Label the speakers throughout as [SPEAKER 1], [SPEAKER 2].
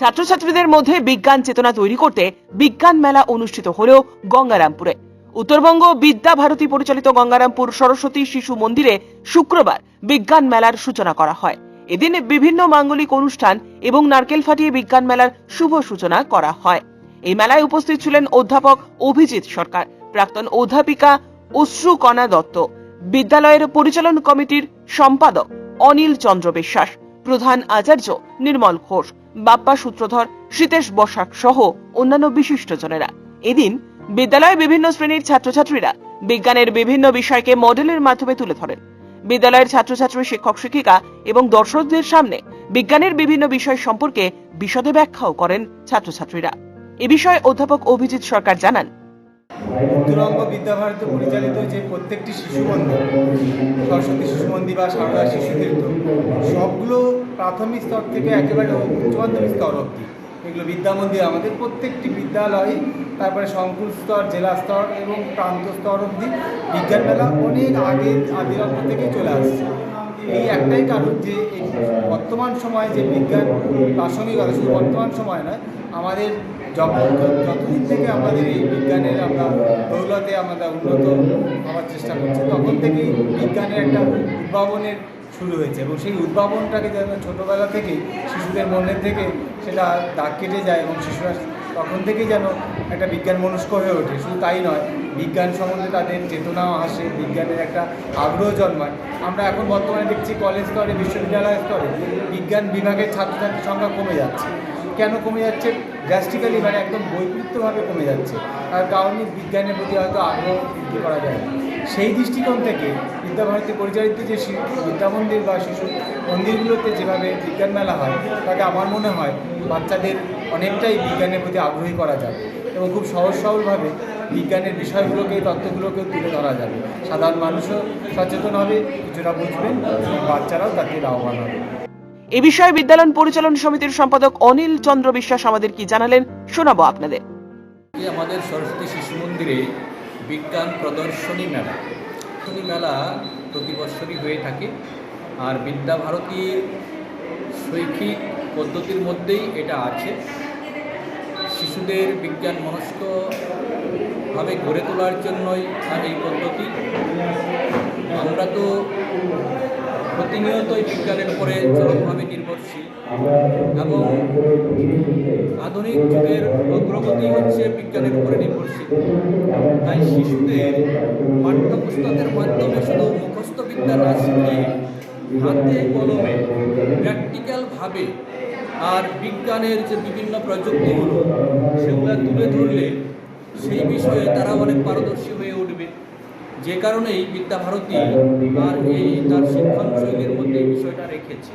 [SPEAKER 1] ছাত্রছাত্রীদের মধ্যে বিজ্ঞান চেতনা তৈরি করতে বিজ্ঞান মেলা অনুষ্ঠিত হলেও গঙ্গারামপুরে। উত্তরবঙ্গ বিদ্যা ভারতী পরিচালিত গঙ্গারামপুর সরস্বতী শিশু মন্দিরে শুক্রবার বিজ্ঞান মেলার সূচনা করা হয়। এদিন বিভিন্ন মাঙ্গলিক অনুষ্ঠান এবং নারকেল ফাটিয়ে বিজ্ঞান মেলার শুভ সূচনা করা হয়। এই মেলায় উপস্থিত ছিলেন অধ্যাপক অভিজিৎ সরকার, প্রাক্তন অধ্যাপিকা অশ্রুকণা দত্ত, বিদ্যালয়ের পরিচালন কমিটির সম্পাদক অনিল চন্দ্র বিশ্বাস, প্রধান আচার্য নির্মল ঘোষ বাপ্পা সূত্রধর, শীতেশ বসাক সহ অন্যান্য বিশিষ্টজনেরা এদিন বিদ্যালয়ে বিভিন্ন শ্রেণির ছাত্রছাত্রীরা বিজ্ঞানের বিভিন্ন বিষয়কে মডেলের মাধ্যমে তুলে ধরেন। বিদ্যালয়ের ছাত্রছাত্রী, শিক্ষক, শিক্ষিকা এবং দর্শকদের সামনে বিজ্ঞানের বিভিন্ন বিষয় সম্পর্কে বিশদে ব্যাখ্যাও করেন ছাত্রছাত্রীরা। এ বিষয়ে অধ্যাপক অভিজিৎ সরকার জানান।
[SPEAKER 2] উত্তরঙ্গ বিদ্যাভারতী পরিচালিত যে প্রত্যেকটি শিশু মন্দির, সরস্বতী শিশু মন্দির বা সারদা শিশু তীর্থ, সবগুলো প্রাথমিক স্তর থেকে একেবারে উচ্চ মাধ্যমিক স্তর অবধি। এগুলো বিদ্যা মন্দির, আমাদের প্রত্যেকটি বিদ্যালয়, তারপরে সংকুল স্তর, জেলা স্তর এবং প্রান্ত স্তর অবধি বিজ্ঞান মেলা অনেক আগে আদিরত্ন থেকেই চলে আসছে। এই একটাই কারণ যে বর্তমান সময়ে যে বিজ্ঞান প্রাসঙ্গিকতা শুধু বর্তমান সময় নয়, আমাদের যতদিন থেকে আমাদের এই বিজ্ঞানের আমরা দৌলতে আমরা উন্নত হওয়ার চেষ্টা করছি, তখন থেকেই বিজ্ঞানের একটা উদ্ভাবনের শুরু হয়েছে এবং সেই উদ্ভাবনটাকে যেন ছোটোবেলা থেকেই শিশুদের মনের থেকে সেটা দাগ কেটে যায় এবং শিশুরা তখন থেকেই যেন একটা বিজ্ঞান মনস্ক হয়ে ওঠে। শুধু তাই নয়, বিজ্ঞান সম্বন্ধে তাদের চেতনাও আসে, বিজ্ঞানের একটা আগ্রহ জন্মায়। আমরা এখন বর্তমানে দেখছি কলেজ স্তরে, বিশ্ববিদ্যালয় স্তরে বিজ্ঞান বিভাগের ছাত্রছাত্রীর সংখ্যা কমে যাচ্ছে। কেন কমে যাচ্ছে? ড্রাস্টিক্যালি মানে একদম বৈপরীত্যভাবে কমে যাচ্ছে। তার কারণে বিজ্ঞানের প্রতি হয়তো আগ্রহ বৃদ্ধি করা যায়। সেই দৃষ্টিকোণ থেকে বিদ্যাভারতী পরিচালিত যে শি- বিদ্যা মন্দির বা শিশু মন্দিরগুলোতে যেভাবে বিজ্ঞান মেলা হয় তাতে আমার মনে হয় বাচ্চাদের অনেকটাই বিজ্ঞানের প্রতি আগ্রহী করা যাবে এবং খুব সহজ সরলভাবে বিজ্ঞানের বিষয়গুলোকে তত্ত্বগুলোকে তুলে ধরা যাবে। সাধারণ মানুষও সচেতন হবে কিছুটা বুঝবেন এবং বাচ্চারাও তাতে লাভবান হবে।
[SPEAKER 1] এ বিষয়ে বিদ্যালয় পরিচালন সমিতির সম্পাদক অনিল চন্দ্র বিশ্বাস আমাদের কি জানালেন শোনাবো আপনাদের।
[SPEAKER 3] আমাদের সরস্বতী শিশু মন্দিরে বিজ্ঞান প্রদর্শনী মেলা। প্রদর্শনী মেলা প্রতি বছরই হয়ে থাকে। আর বিদ্যা ভারতীর শৈক্ষিক পদ্ধতির মধ্যেই এটা আছে। শিশুদের বিজ্ঞান মনস্কভাবে গড়ে তোলার জন্যই এই পদ্ধতি। আমরা তো প্রতিনিয়তই বিজ্ঞানের উপরে চরমভাবে নির্ভরশীল এবং আধুনিক যুগের অগ্রগতি হচ্ছে বিজ্ঞানের উপরে নির্ভরশীল। তাই শিশুদের পাঠ্যপুস্তকের মাধ্যমে শুধু মুখস্থ বিদ্যা না শিখিয়ে হাতে কলমে প্র্যাকটিক্যালভাবে আর বিজ্ঞানের যে বিভিন্ন প্রযুক্তিগুলো সেগুলো তুলে ধরলে সেই বিষয়ে তারা অনেক পারদর্শী হয়ে উঠবে। যে কারণেই বিদ্যাভারতী আর এই তার শিক্ষণ শৈলীর মধ্যে এই বিষয়টা রেখেছে।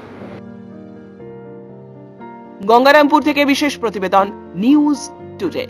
[SPEAKER 1] গঙ্গারামপুর থেকে বিশেষ প্রতিবেদন নিউজ টুডে।